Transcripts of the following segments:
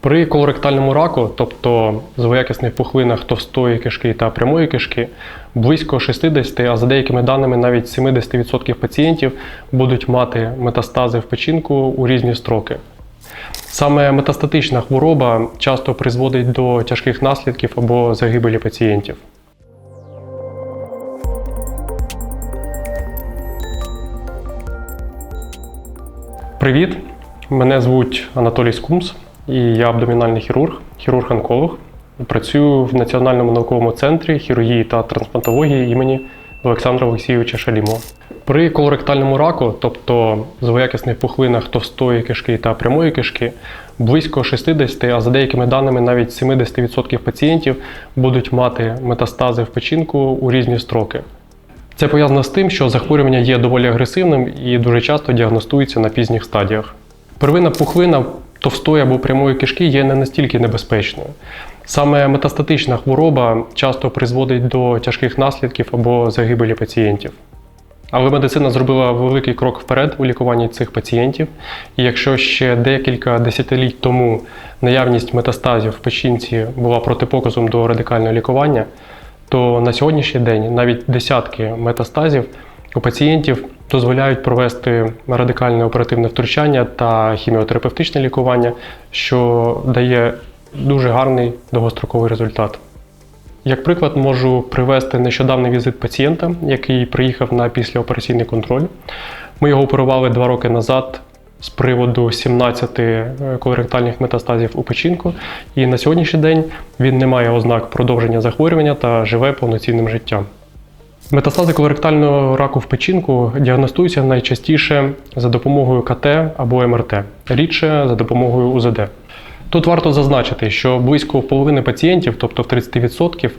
При колоректальному раку, тобто злоякісних пухлинах товстої кишки та прямої кишки, близько 60, а за деякими даними навіть 70% пацієнтів будуть мати метастази в печінку у різні строки. Саме метастатична хвороба часто призводить до тяжких наслідків або загибелі пацієнтів. Привіт! Мене звуть Анатолій Скумс, і я абдомінальний хірург, хірург-онколог. Працюю в Національному науковому центрі хірургії та трансплантології імені Олександра Олексійовича Шалімова. При колоректальному раку, тобто злоякісних пухлинах товстої кишки та прямої кишки, близько 60, а за деякими даними навіть 70% пацієнтів будуть мати метастази в печінку у різні строки. Це пов'язано з тим, що захворювання є доволі агресивним і дуже часто діагностується на пізніх стадіях. Первинна пухлина товстої або прямої кишки є не настільки небезпечною. Саме метастатична хвороба часто призводить до тяжких наслідків або загибелі пацієнтів. Але медицина зробила великий крок вперед у лікуванні цих пацієнтів. І якщо ще декілька десятиліть тому наявність метастазів в печінці була протипоказом до радикального лікування, то на сьогоднішній день навіть десятки метастазів у пацієнтів дозволяють провести радикальне оперативне втручання та хіміотерапевтичне лікування, що дає дуже гарний довгостроковий результат. Як приклад, можу привести нещодавний візит пацієнта, який приїхав на післяопераційний контроль. Ми його оперували два роки назад з приводу 17 колоректальних метастазів у печінку, і на сьогоднішній день він не має ознак продовження захворювання та живе повноцінним життям. Метастази колоректального раку в печінку діагностуються найчастіше за допомогою КТ або МРТ, рідше за допомогою УЗД. Тут варто зазначити, що близько половини пацієнтів, тобто в 30%,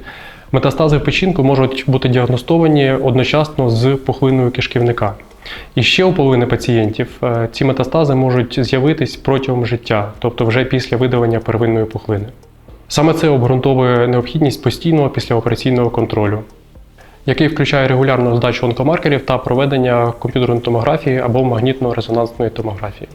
метастази в печінку можуть бути діагностовані одночасно з пухлиною кишківника. І ще у половини пацієнтів е, ці метастази можуть з'явитись протягом життя, тобто вже після видалення первинної пухлини. Саме це обґрунтовує необхідність постійного післяопераційного контролю, який включає регулярну здачу онкомаркерів та проведення комп'ютерної томографії або магнітно-резонансної томографії.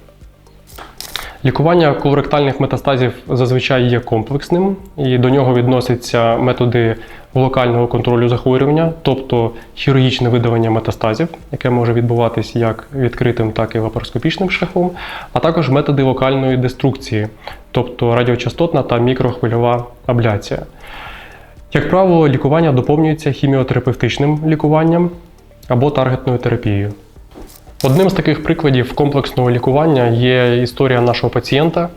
Лікування колоректальних метастазів зазвичай є комплексним, і до нього відносяться методи локального контролю захворювання, тобто хірургічне видалення метастазів, яке може відбуватись як відкритим, так і лапароскопічним шляхом, а також методи локальної деструкції, тобто радіочастотна та мікрохвильова абляція. Як правило, лікування доповнюється хіміотерапевтичним лікуванням або таргетною терапією. Одним з таких прикладів комплексного лікування є історія нашого пацієнта,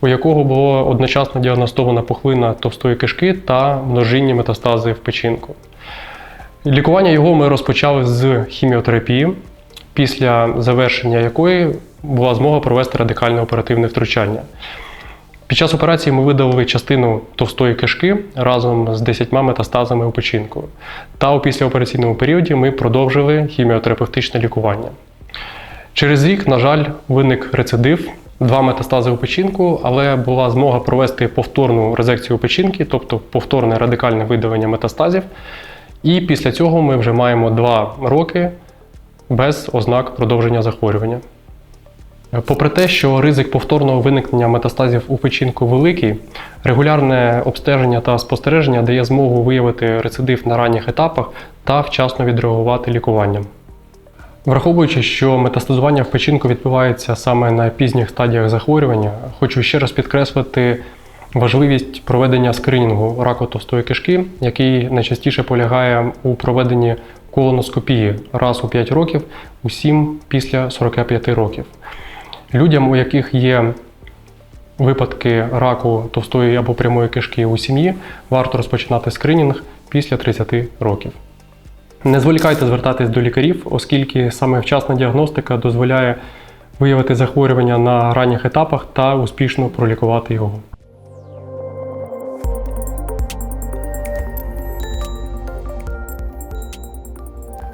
у якого було одночасно діагностована пухлина товстої кишки та множинні метастази в печінку. Лікування його ми розпочали з хіміотерапії, після завершення якої була змога провести радикальне оперативне втручання. Під час операції ми видалили частину товстої кишки разом з 10 метастазами у печінку. Та у післяопераційному періоді ми продовжили хіміотерапевтичне лікування. Через рік, на жаль, виник рецидив, два метастази у печінку, але була змога провести повторну резекцію печінки, тобто повторне радикальне видалення метастазів. І після цього ми вже маємо два роки без ознак продовження захворювання. Попри те, що ризик повторного виникнення метастазів у печінку великий, регулярне обстеження та спостереження дає змогу виявити рецидив на ранніх етапах та вчасно відреагувати лікуванням. Враховуючи, що метастазування в печінку відбувається саме на пізніх стадіях захворювання, хочу ще раз підкреслити важливість проведення скринінгу раку товстої кишки, який найчастіше полягає у проведенні колоноскопії раз у 5 років, усім після 45 років. Людям, у яких є випадки раку товстої або прямої кишки у сім'ї, варто розпочинати скринінг після 30 років. Не зволікайте звертатись до лікарів, оскільки саме вчасна діагностика дозволяє виявити захворювання на ранніх етапах та успішно пролікувати його.